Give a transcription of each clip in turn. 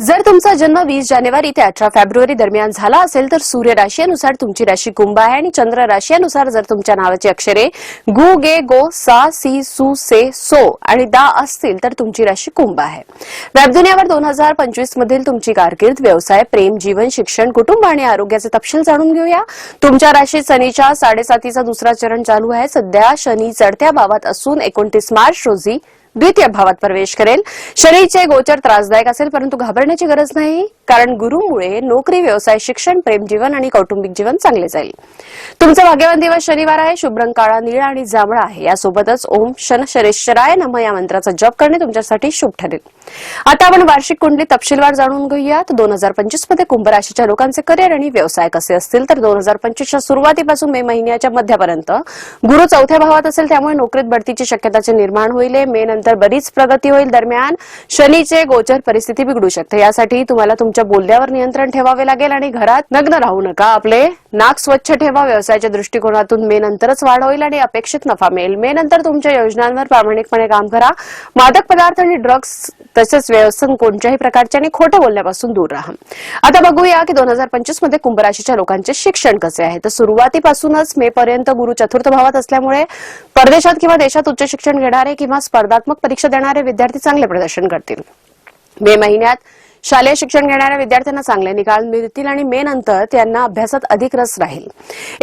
जर तुमचा जन्म वीस जानेवारी ते अठरा फेब्रुवारी दरम्यान झाला असेल तर सूर्य राशीनुसार तुमची राशी कुंभ आहे आणि चंद्र राशीनुसार जर तुमच्या नावाची अक्षरे गु गे गो सा सी सु से सो आणि दा असतील तर तुमची राशी कुंभ आहे. वेबदुनियावर दोन हजार पंचवीस मधील तुमची कारकीर्द व्यवसाय प्रेम जीवन शिक्षण कुटुंब आणि आरोग्याचे तपशील जाणून घेऊया. तुमच्या राशीत शनीच्या साडेसातीचा दुसरा चरण चालू आहे. सध्या शनी चढत्या भावात असून एकोणतीस मार्च रोजी द्वितीय भावात प्रवेश करेल. शनीचे गोचर त्रासदायक असेल परंतु घाबरण्याची गरज नाही कारण गुरुमुळे नोकरी व्यवसाय शिक्षण प्रेम जीवन आणि कौटुंबिक जीवन चांगले जाईल. तुमचा भाग्यवान दिवस शनिवार आहे शुभ्रं काळा निळा आणि जांभळा आहे. यासोबतच ओम शन शरेश्वराय नम. या मंत्राचा जप करणे तुमच्यासाठी शुभ ठरेल. आता आपण वार्षिक कुंडली तपशीलवार जाणून घेऊयात. दोन हजार पंचवीसमध्ये कुंभ राशीच्या लोकांचे करिअर आणि व्यवसाय कसे असतील तर दोन हजार पंचवीसच्या सुरुवातीपासून मे महिन्याच्या मध्यापर्यंत गुरु चौथ्या भावात असेल त्यामुळे नोकरीत बढतीची शक्यताचे निर्माण होईल. मे त्यानंतर बरीच प्रगती होईल दरम्यान शनीचे गोचर परिस्थिती बिघडू शकते. यासाठी तुम्हाला तुमच्या बोलण्यावर नियंत्रण ठेवावे लागेल आणि घरात नग्न राहू नका आपले. नाक स्वच्छ ठेवा व्यवसायाच्या दृष्टिकोनातून मे नंतरच वाढ होईल आणि अपेक्षित नफा मिळेल. मे नंतर तुमच्या योजनांवर प्रामाणिकपणे काम करा. मादक पदार्थ आणि ड्रग्ज तसेच व्यसन कोणत्याही प्रकारच्या आणि खोटं बोलण्यापासून दूर राहा. आता बघूया की दोन हजार पंचवीसमध्ये कुंभराशीच्या लोकांचे शिक्षण कसे आहे. तर सुरुवातीपासूनच मे पर्यंत गुरु चतुर्थ भावात असल्यामुळे परदेशात किंवा देशात उच्च शिक्षण घेणारे किंवा स्पर्धात्मक परीक्षा देणारे विद्यार्थी चांगले प्रदर्शन करतील. मे महिन्यात शालेय शिक्षण घेणाऱ्या विद्यार्थ्यांना चांगले निकाल मिळतील आणि मे नंतर त्यांना अभ्यासात अधिक रस राहील.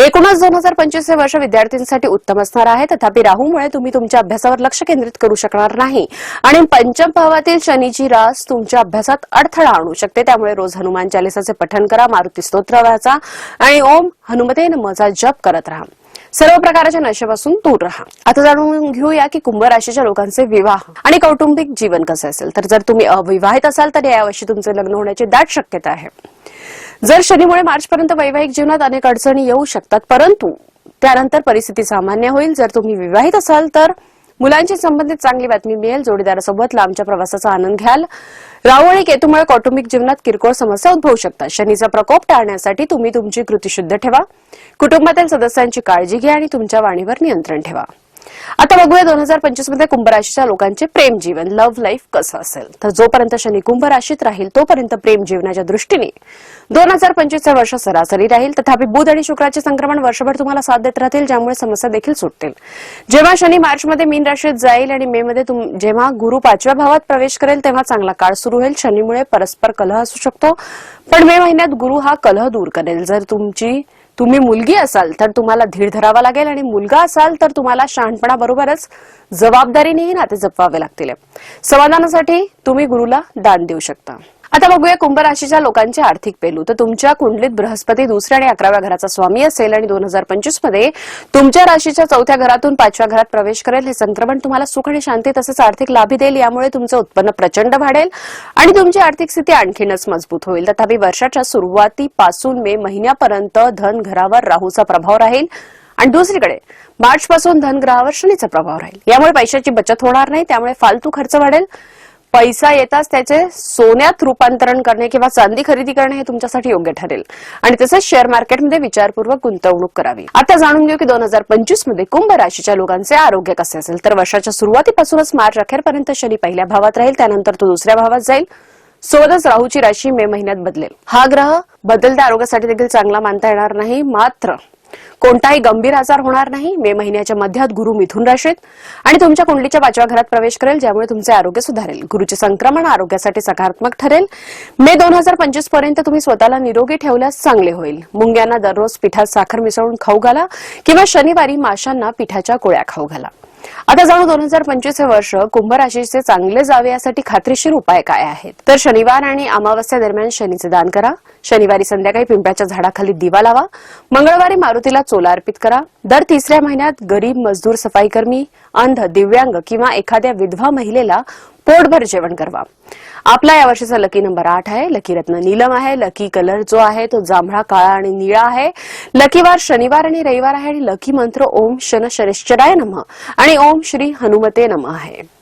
एकूणच दोन हजार पंचवीस हे वर्ष विद्यार्थ्यांसाठी उत्तम असणार आहे. तथापि राहूमुळे तुम्ही तुमच्या अभ्यासावर लक्ष केंद्रित करू शकणार नाही. आणि पंचम भावातील शनीची रास तुमच्या अभ्यासात अडथळा आणू शकते. त्यामुळे रोज हनुमान चालिसाचे पठण करा मारुती स्तोत्र वाचा आणि ओम हनुमते नमचा जप करत राहा. सर्व प्रकारच्या नशेपासून दूर राहा. आता जाणून घेऊया की कुंभ राशीच्या लोकांचे विवाह आणि कौटुंबिक जीवन कसं असेल. तर जर तुम्ही अविवाहित असाल तर यावर्षी तुमचे लग्न होण्याची दाट शक्यता आहे. जर शनीमुळे मार्चपर्यंत वैवाहिक जीवनात अनेक अडचणी येऊ शकतात परंतु त्यानंतर परिस्थिती सामान्य होईल. जर तुम्ही विवाहित असाल तर मुलांशी संबंधित चांगली बातमी मिळेल. जोडीदारासोबत लांबच्या प्रवासाचा आनंद घ्याल. राहू आणि केतूमुळे कौटुंबिक जीवनात किरकोळ समस्या उद्भवू शकतात. शनीचा प्रकोप टाळण्यासाठी तुम्ही तुमची कृती शुद्ध ठेवा. कुटुंबातील सदस्यांची काळजी घ्या आणि तुमच्या वाणीवर नियंत्रण ठेवा. आता बघूया दोन हजार पंचवीसमध्ये कुंभ राशीच्या लोकांचे प्रेम जीवन लव्ह लाईफ कसं असेल? तर जोपर्यंत शनी कुंभ राशीत राहील तोपर्यंत प्रेम जीवनाच्या दृष्टीने दोन हजार पंचवीस वर्ष सरासरी राहील. तथापि बुध आणि शुक्राचे संक्रमण वर्षभर तुम्हाला साथ देत राहतील ज्यामुळे समस्या देखील सुटतील. जेव्हा शनी मार्च मध्ये मीन राशीत जाईल आणि मे मध्ये जेव्हा गुरु पाचव्या भावात प्रवेश करेल तेव्हा चांगला काळ सुरू होईल. शनीमुळे परस्पर कलह असू शकतो. पण मे महिन्यात गुरु हा कलह दूर करेल. जर तुमची तुम्ही मुलगी असाल तर तुम्हाला धीर धरावा लागेल आणि मुलगा असाल तर तुम्हाला शहाणपणाबरोबरच जबाबदारीनेही नाते जपवावे लागतील. समाधानासाठी तुम्ही गुरुला दान देऊ शकता. आता बघूया कुंभ राशीच्या लोकांचे आर्थिक पेलू. तर तुमच्या कुंडलीत बृहस्पती दुसऱ्या आणि अकराव्या घराचा स्वामी असेल आणि दोन हजार पंचवीसमध्ये तुमच्या राशीच्या चौथ्या घरातून पाचव्या घरात प्रवेश करेल. हे संक्रमण तुम्हाला सुख आणि शांती तसेच आर्थिक लाभी देईल. यामुळे तुमचं उत्पन्न प्रचंड वाढेल आणि तुमची आर्थिक स्थिती आणखीनच मजबूत होईल. तथापि वर्षाच्या सुरुवातीपासून मे महिन्यापर्यंत धन घरावर राहूचा प्रभाव राहील. आणि दुसरीकडे मार्चपासून धनग्रहावर शनीचा प्रभाव राहील. यामुळे पैशाची बचत होणार नाही त्यामुळे फालतू खर्च वाढेल. पैसा येताच त्याचे सोन्यात रूपांतरण करणे किंवा चांदी खरेदी करणे हे तुमच्यासाठी योग्य ठरेल. आणि तसेच शेअर मार्केटमध्ये विचारपूर्वक गुंतवणूक करावी. आता जाणून घेऊ की दोन हजार पंचवीसमध्ये कुंभ राशीच्या लोकांचे आरोग्य कसे असेल? तर वर्षाच्या सुरुवातीपासूनच मार्च अखेरपर्यंत शनी पहिल्या भावात राहील त्यानंतर तो दुसऱ्या भावात जाईल. सोबतच राहूची राशी मे महिन्यात बदलेल. हा ग्रह बदलत्या आरोग्यासाठी देखील चांगला मानता येणार नाही मात्र कोणताही गंभीर आजार होणार नाही. मे महिन्याच्या मध्यात गुरु मिथून राशीत आणि तुमच्या कुंडलीच्या पाचव्या घरात प्रवेश करेल ज्यामुळे तुमचे आरोग्य सुधारेल. गुरुचे संक्रमण आरोग्यासाठी सकारात्मक ठरेल. मे दोन हजार पंचवीसपर्यंत तुम्ही स्वतःला निरोगी ठेवल्यास चांगले होईल. मुंग्यांना दररोज पिठात साखर मिसळून खाऊ घाला किंवा शनिवारी माशांना पिठाच्या कोळ्या खाऊ घाला. आता जाणू दोन हजार पंचवीस हे वर्ष कुंभ राशीचे चांगले जावे यासाठी खात्रीशीर उपाय काय आहेत? तर शनिवार आणि अमावस्या दरम्यान शनीचे दान करा. शनिवारी संध्याकाळी पिंपळाच्या झाडाखाली दिवा लावा. मंगळवारी मारुतीला चोला अर्पित करा. दर तिसऱ्या महिन्यात गरीब मजदूर सफाईकर्मी अंध दिव्यांग किंवा एखाद्या विधवा महिलेला पोटभर जेवण करवा. आपला या वर्षीचा लकी नंबर आठ आहे. लकी रत्न नीलम आहे. लकी कलर जो आहे तो जांभळा काळा आणि निळा आहे. लकी वार शनिवार आणि रविवार आहे आणि लकी मंत्र ओम शन शनिश्चराय नम आणि ओम श्री हनुमते नम आहे.